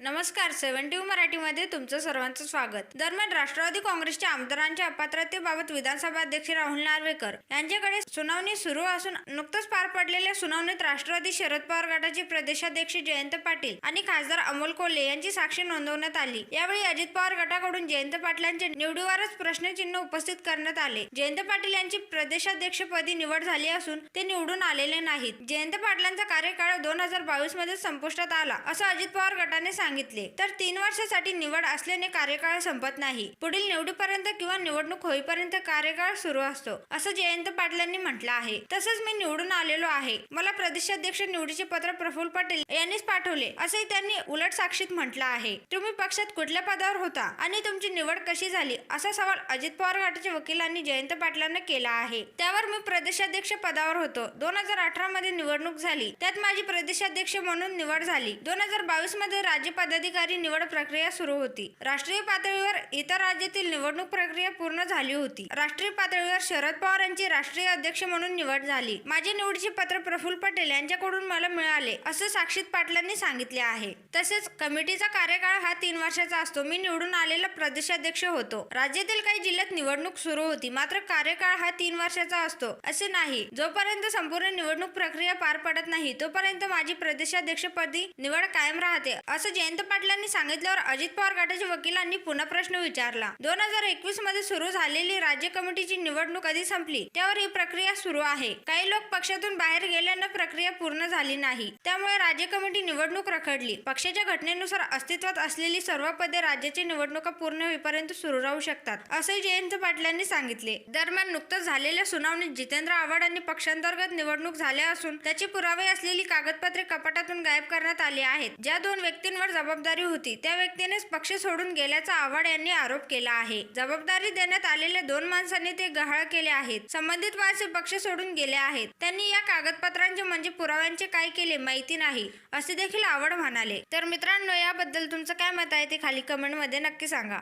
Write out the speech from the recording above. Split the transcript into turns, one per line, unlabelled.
नमस्कार seven T मराठीमध्ये तुमचं सर्वांचं स्वागत. दरम्यान राष्ट्रवादी काँग्रेसच्या आमदारांच्या अपात्रतेबाबत विधानसभा अध्यक्ष राहुल नार्वेकर यांच्याकडे सुनावणी सुरू असून नुकतंच पार पडलेल्या सुनावणीत राष्ट्रवादी शरद पवार गटाचे प्रदेशाध्यक्ष जयंत पाटील आणि खासदार अमोल कोल्हे यांची साक्षी नोंदवण्यात आली. यावेळी अजित पवार गटाकडून जयंत पाटलांच्या निवडीवरच प्रश्नचिन्ह उपस्थित करण्यात आले. जयंत पाटील यांची प्रदेशाध्यक्षपदी निवड झाली असून ते निवडून आलेले नाहीत. जयंत पाटलांचा कार्यकाळ दोन हजार बावीसमध्ये संपुष्टात आला असं अजित पवार गटाने सांगितले. तर तीन वर्षासाठी निवड असल्याने कार्यकाळ संपत नाही. पुढील निवडीपर्यंत किंवा निवडणूक होईपर्यंत कार्यकाळ सुरू असतो असं जयंत पाटलांनी म्हटलं आहे. तसंच मी निवडून आलेलो आहे. मला प्रदेशाध्यक्ष निवडीचे पत्र प्रफुल्ल पटेल यांनीच पाठवले असंही त्यांनी उलट साक्षीत म्हटलं आहे. तुम्ही पक्षात कुठल्या पदावर होता आणि तुमची निवड कशी झाली असा सवाल अजित पवार गटाच्या वकिलांनी जयंत पाटलांना केला आहे. त्यावर मी प्रदेशाध्यक्ष पदावर होतो. दोन हजार अठरा मध्ये निवडणूक झाली. त्यात माझी प्रदेशाध्यक्ष म्हणून निवड झाली. दोन हजार बावीसमध्ये राज्य पदाधिकारी निवड प्रक्रिया सुरू होती. राष्ट्रीय पातळीवर इतर राज्यातील निवडणूक प्रक्रिया पूर्ण झाली होती. राष्ट्रीय पातळीवर शरद पवार यांची राष्ट्रीय अध्यक्ष म्हणून निवड झाली. माझे निवडीचे पत्र प्रफुल्ल पटेल यांच्याकडून मला मिळाले असं साक्षीत पाटलांनी सांगितले आहे. तसेच कमिटीचा कार्यकाळ हा तीन वर्षाचा असतो. मी निवडून आलेला प्रदेशाध्यक्ष होतो. राज्यातील काही जिल्ह्यात निवडणूक सुरू होती. मात्र कार्यकाळ हा तीन वर्षाचा असतो असे नाही. जोपर्यंत संपूर्ण निवडणूक प्रक्रिया पार पडत नाही तोपर्यंत माझी प्रदेशाध्यक्षपदी निवड कायम राहते असं जयंत पाटलांनी सांगितल्यावर अजित पवार गटाच्या वकिलांनी पुन्हा प्रश्न विचारला. दोन हजार एकवीसमध्ये सुरू झालेली राज्य कमिटीची निवडणूक कधी संपली. त्यावर ही प्रक्रिया सुरू आहे. काही लोक पक्षातून बाहेर गेल्यानं प्रक्रिया पूर्ण झाली नाही. त्यामुळे राज्य कमिटी निवडणूक रखडली. पक्षाच्या घटनेनुसार अस्तित्वात असलेली सर्व पदे राज्याची निवडणुका पूर्ण होईपर्यंत सुरू राहू शकतात असंही जयंत पाटलांनी सांगितले. दरम्यान नुकतंच झालेल्या सुनावणीत जितेंद्र आव्हाड यांनी पक्षांतर्गत निवडणूक झाल्या असून त्याची पुरावे असलेली कागदपत्रे कपाटातून गायब करण्यात आली आहेत. ज्या दोन व्यक्तींवर जबाबदारी होती. त्या व्यक्तीनेच पक्ष सोडून गेल्याचा आव्हाड यांनी आरोप केला आहे. जबाबदारी देण्यात आलेल्या दोन माणसांनी ते गहाळ केले आहेत. संबंधित माणसे पक्ष सोडून गेले आहेत. त्यांनी या कागदपत्रांचे म्हणजे पुराव्यांचे काय केले माहिती नाही असे देखील आवड म्हणाले. तर मित्रांनो याबद्दल तुमचं काय मत आहे ते खाली कमेंटमध्ये नक्की सांगा.